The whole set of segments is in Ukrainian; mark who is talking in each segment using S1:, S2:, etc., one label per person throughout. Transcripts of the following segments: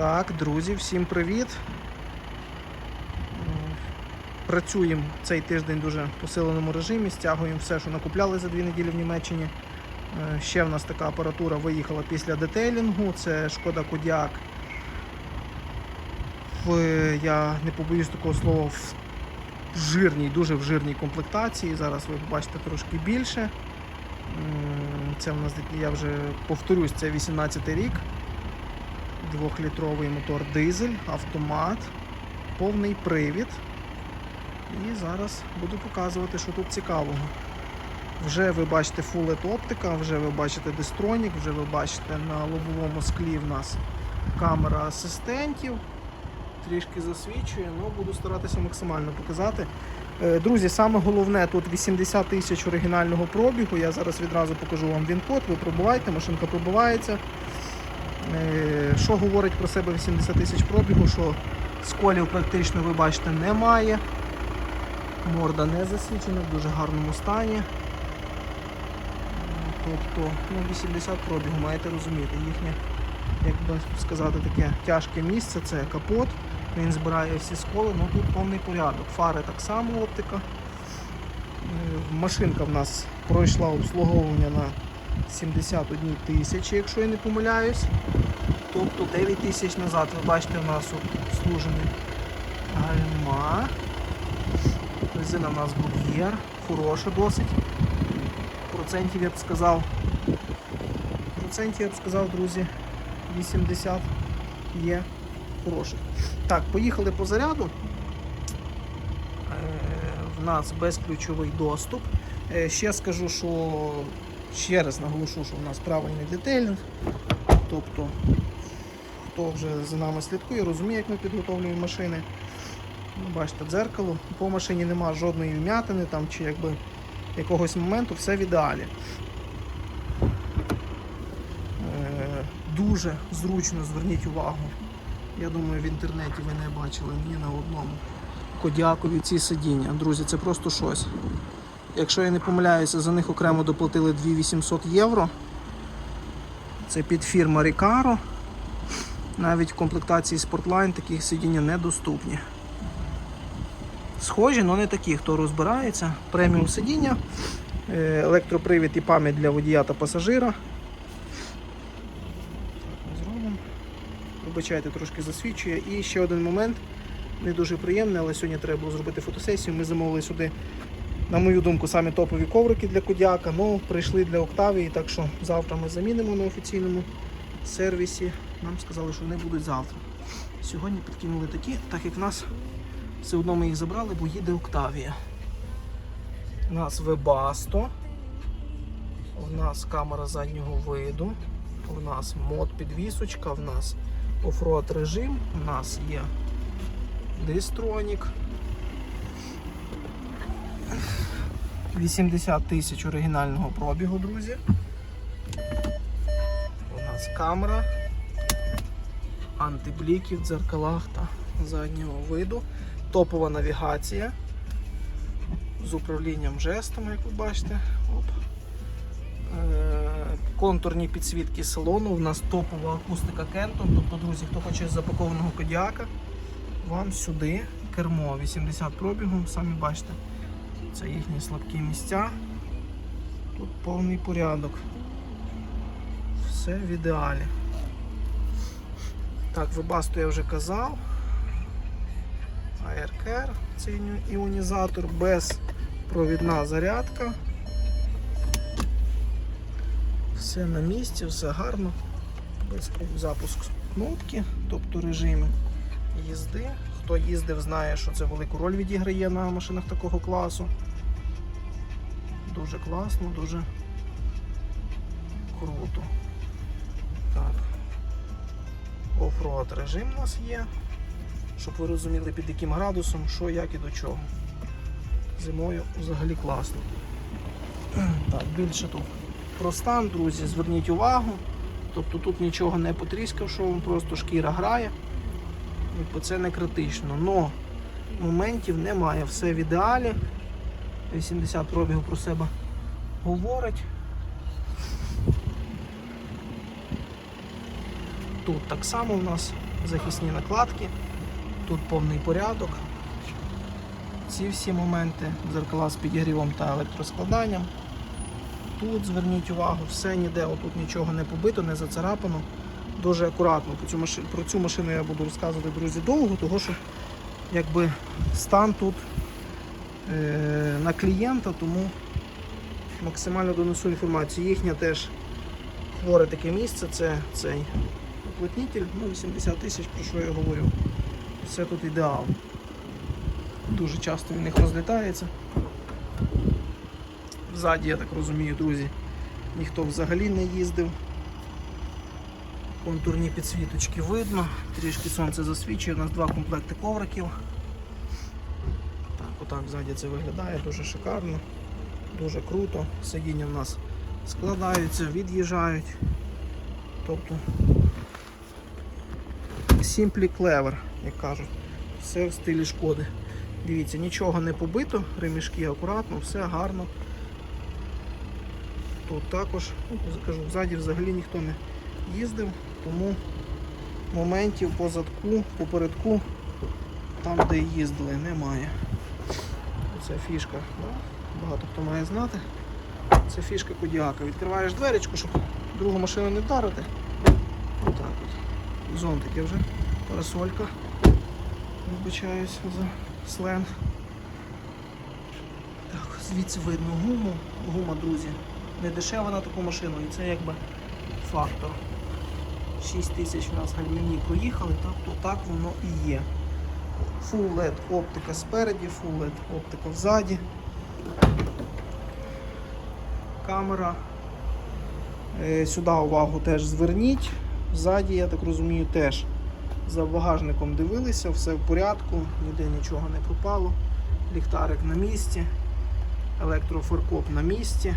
S1: Так, друзі, всім привіт. Працюємо цей тиждень дуже в посиленому режимі, стягуємо все, що накупляли за дві неділі в Німеччині. Е, Ще в нас така апаратура виїхала після детейлінгу. Це шкода Кодіак. Я не побоюсь такого слова, в жирній, дуже в жирній комплектації. Зараз ви побачите трошки більше. Це в нас, я вже повторюсь, це 18 рік. Двохлітровий мотор дизель, автомат, повний привід. І зараз буду показувати, що тут цікавого. Вже ви бачите Full LED оптика, вже ви бачите Destronік, вже ви бачите на лобовому склі в нас камера асистентів. Трішки засвічує, але буду старатися максимально показати. Е, Друзі, саме головне тут 80 тисяч оригінального пробігу. Я зараз відразу покажу вам він-код. Ви пробувайте, машинка пробувається. Е, Що говорить про себе 80 тисяч пробігу, що сколів практично ви бачите немає. Морда не засвічена, в дуже гарному стані. Тобто, ну, 80 пробігу, маєте розуміти. Їхнє, як би сказати, таке тяжке місце це капот. Він збирає всі сколи, ну тут повний порядок. Фари так само оптика. Е, Машинка в нас пройшла обслуговування на 71 тисячі, якщо я не помиляюсь. Тобто 9 тисяч назад, ви бачите, у нас обслужений гальма. Резина в нас бук'єр, хороша досить. Процентів я б сказав. Процентів я б сказав, друзі, 80 є хороших. Так, поїхали по заряду. Е, В нас безключовий доступ. Е, Ще скажу, що ще раз наголошу, що у нас правильний детейлінг. Тобто, хто вже за нами слідкує, розуміє, як ми підготовлюємо машини. Ну, Бачите, дзеркало. По машині нема жодної вмятини там, чи якби якогось моменту, все в ідеалі. Е, Дуже зручно зверніть увагу. Я думаю, в інтернеті ви не бачили ні на одному кодіакові ці сидіння. Друзі, це просто щось. Якщо я не помиляюся, за них окремо доплатили 2800 євро. Це під фірма Recaro. Навіть в комплектації Sportline такі сидіння недоступні. Схожі, але не такі, хто розбирається. Преміум сидіння, е, електропривід і пам'ять для водія та пасажира. Зробимо. Вибачайте, трошки засвічує. І ще один момент, не дуже приємний, але сьогодні треба було зробити фотосесію. Ми замовили сюди, на мою думку, самі топові коврики для Кодіака, ну прийшли для Октавії, так що завтра ми замінимо на офіційному сервісі. Нам сказали, що вони будуть завтра. Сьогодні підкинули такі, так як в нас все одно ми їх забрали, бо їде Октавія. У нас Webasto. У нас камера заднього виду. У нас мод підвісочка, в нас оффроад режим, у нас є дистронік. 80 тисяч оригінального пробігу, друзі. У нас камера, антибліки в дзеркалах та заднього виду, топова навігація з управлінням жестами, як ви бачите. Оп. Е, Контурні підсвітки салону. У нас топова акустика Кентон. Тобто, друзі, хто хоче з запакованого кодіака, вам сюди кермо 80 пробігу, самі бачите. Це їхні слабкі місця. Тут повний порядок. Все в ідеалі. Так, Webasto я вже казав. AirCare, це іоні- іонізатор, безпровідна зарядка. Все на місці, все гарно. Без запуск кнопки, тобто режими їзди. Хто їздив, знає, що це велику роль відіграє на машинах такого класу. Дуже класно, дуже круто. Так. Оффроад режим у нас є. Щоб ви розуміли під яким градусом, що, як і до чого. Зимою взагалі класно. Так, більше тут про стан, друзі, зверніть увагу. Тобто тут нічого не потріскав, що вам просто шкіра грає. Якби Це не критично. Но моментів немає, все в ідеалі. 80 пробігу про себе говорить. Тут так само у нас захисні накладки, тут повний порядок. Ці всі моменти, дзеркала з підігрівом та електроскладанням. Тут зверніть увагу, все ніде, отут нічого не побито, не зацарапано. Дуже акуратно. Про цю, машину, про цю машину я буду розказувати, друзі, довго, тому що якби стан тут е, на клієнта, тому максимально донесу інформацію. Їхнє теж хворе таке місце, це цей уплотнитель, ну 80 тисяч, про що я говорю. Все тут ідеал. Дуже часто він них розлітається. Ззаді, я так розумію, друзі, ніхто взагалі не їздив. Контурні підсвіточки видно, трішки сонце засвічує, у нас два комплекти ковриків. Так, отак ззаді це виглядає, дуже шикарно, дуже круто. Сидіння в нас складаються, від'їжджають. Тобто Simply clever, як кажуть. Все в стилі шкоди. Дивіться, нічого не побито, ремішки акуратно, все гарно. Тут також, ну, кажу, ззаді взагалі ніхто не їздив, тому моментів по задку, попередку, там де їздили, немає. Це фішка, да? багато хто має знати. Це фішка Кодіака. Відкриваєш дверечку, щоб другу машину не вдарити. Отак от. Зонтики вже. Парасолька. Вибачаюсь за сленг. Так, звідси видно гуму. Гума, друзі, не дешева на таку машину і це якби фактор. 6 тисяч у нас гальмівні проїхали, тобто так воно і є. Full LED оптика спереді, Full LED оптика взаді. Камера. Е, Сюди увагу теж зверніть. Ззаді, я так розумію, теж за багажником дивилися, все в порядку, ніде нічого не пропало. Ліхтарик на місці, електрофаркоп на місці.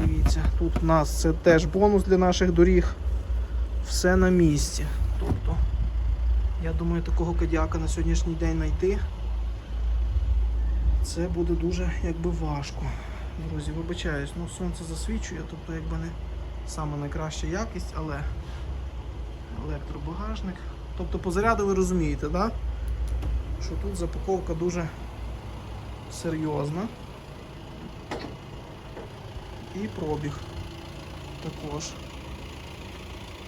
S1: Дивіться, тут у нас це теж бонус для наших доріг. Все на місці. Тобто, я думаю, такого кадіака на сьогоднішній день знайти. Це буде дуже якби важко. Друзі, вибачаюсь, ну сонце засвічує, тобто якби не саме найкраща якість, але електробагажник. Тобто по заряду ви розумієте, да? що тут запаковка дуже серйозна. І пробіг також.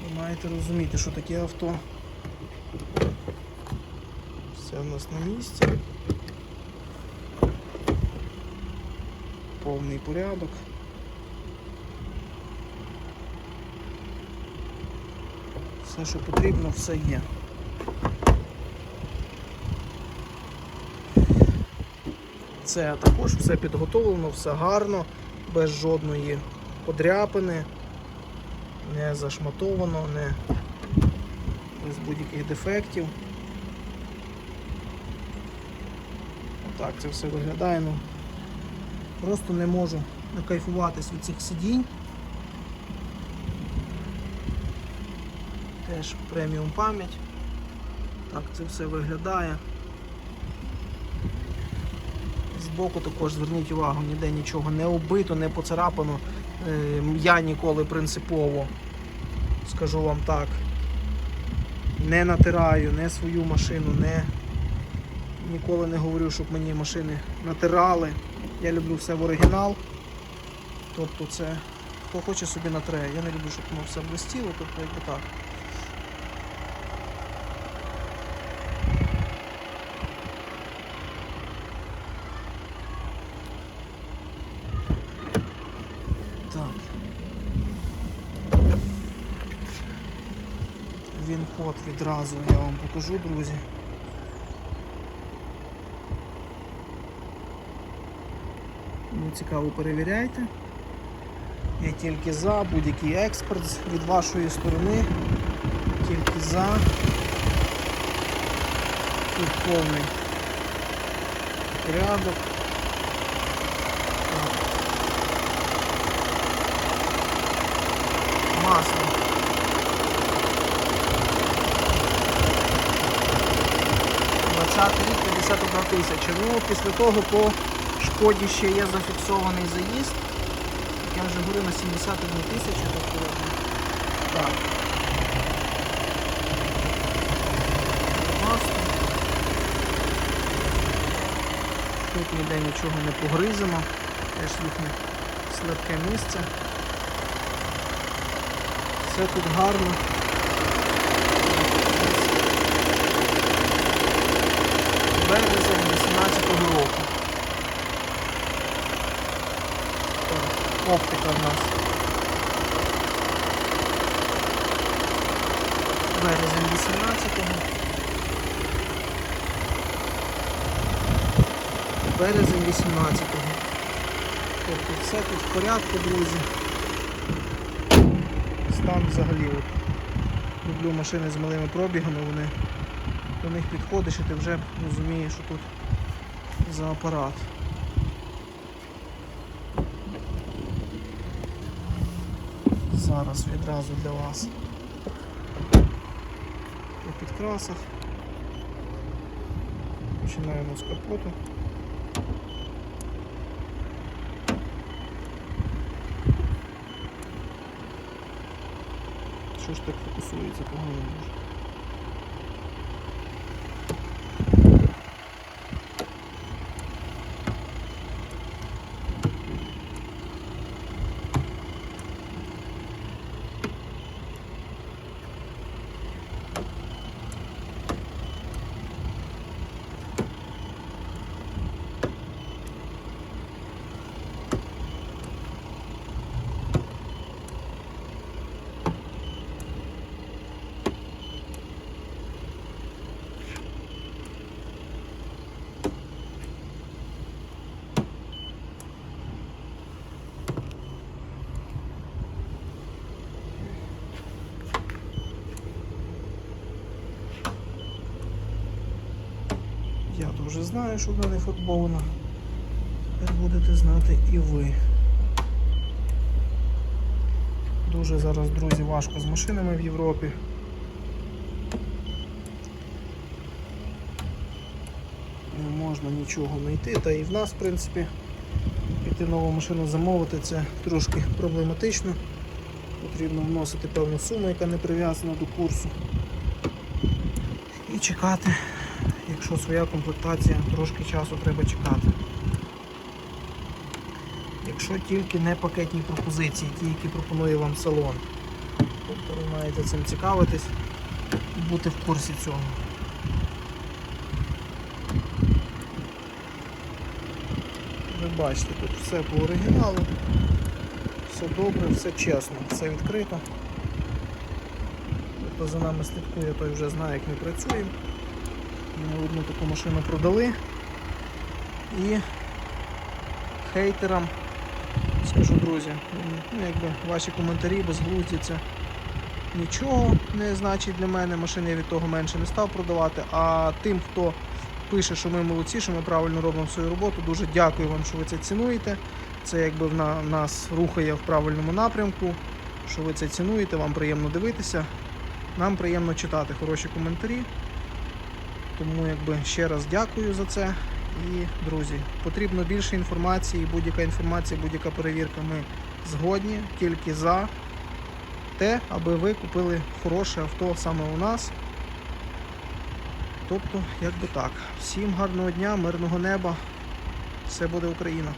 S1: Ви маєте розуміти, що таке авто. Все в нас на місці. Повний порядок. Все, що потрібно, все є. Це також все підготовлено, все гарно, без жодної подряпини, не зашматовано, не без будь-яких дефектів. Отак це все виглядає. Ну, Просто не можу накайфуватись від цих сидінь. Теж преміум пам'ять. Так це все виглядає. Збоку також зверніть увагу, ніде нічого не оббито, не поцарапано. Е, Я ніколи принципово, скажу вам так, не натираю не свою машину, не, ніколи не говорю, щоб мені машини натирали. Я люблю все в оригінал. Тобто це хто хоче собі натре. Я не люблю, щоб воно все блистіло, тобто якби так. Так. Він код відразу я вам покажу, друзі. Ну, цікаво, перевіряйте. Я тільки за, будь-який експорт від вашої сторони. Тільки за. Тут повний порядок. масло. рік 51 тисяча. Ну, після того по шкоді ще є зафіксований заїзд. Як я вже говорю на 71 тисячу, тобто так. Тут ніде нічого не погризено, теж їхнє слабке місце. Все тут гарно. Березень 18-го року. Оптика в нас. Березень 18-го. Березень 18-го. Тобто все тут в порядку, друзі. Стан взагалі от. Люблю машини з малими пробігами, вони до них підходиш і ти вже розумієш, що тут за апарат. Зараз відразу для вас по підкрасах. Починаємо з капоту. Що ж так фокусується погано дуже? Я то вже знаю, що вона не футболна. Тепер будете знати і ви. Дуже зараз, друзі, важко з машинами в Європі. Не можна нічого знайти, та і в нас, в принципі, піти нову машину замовити це трошки проблематично. Потрібно вносити певну суму, яка не прив'язана до курсу. І чекати якщо своя комплектація, трошки часу треба чекати. Якщо тільки не пакетні пропозиції, ті, які пропонує вам салон. Тобто ви маєте цим цікавитись і бути в курсі цього. Ви бачите, тут все по оригіналу, все добре, все чесно, все відкрито. Хто за нами слідкує, той вже знає, як ми працюємо. Ми одну таку машину продали. І хейтерам скажу, друзі, ну, якби ваші коментарі безглузді це нічого не значить для мене. Машини я від того менше не став продавати. А тим, хто пише, що ми молодці, що ми правильно робимо свою роботу, дуже дякую вам, що ви це цінуєте. Це якби на- нас рухає в правильному напрямку, що ви це цінуєте, вам приємно дивитися. Нам приємно читати хороші коментарі. Тому якби ще раз дякую за це. І, друзі, потрібно більше інформації, будь-яка інформація, будь-яка перевірка. Ми згодні тільки за те, аби ви купили хороше авто саме у нас. Тобто, як би так. Всім гарного дня, мирного неба. Все буде Україна.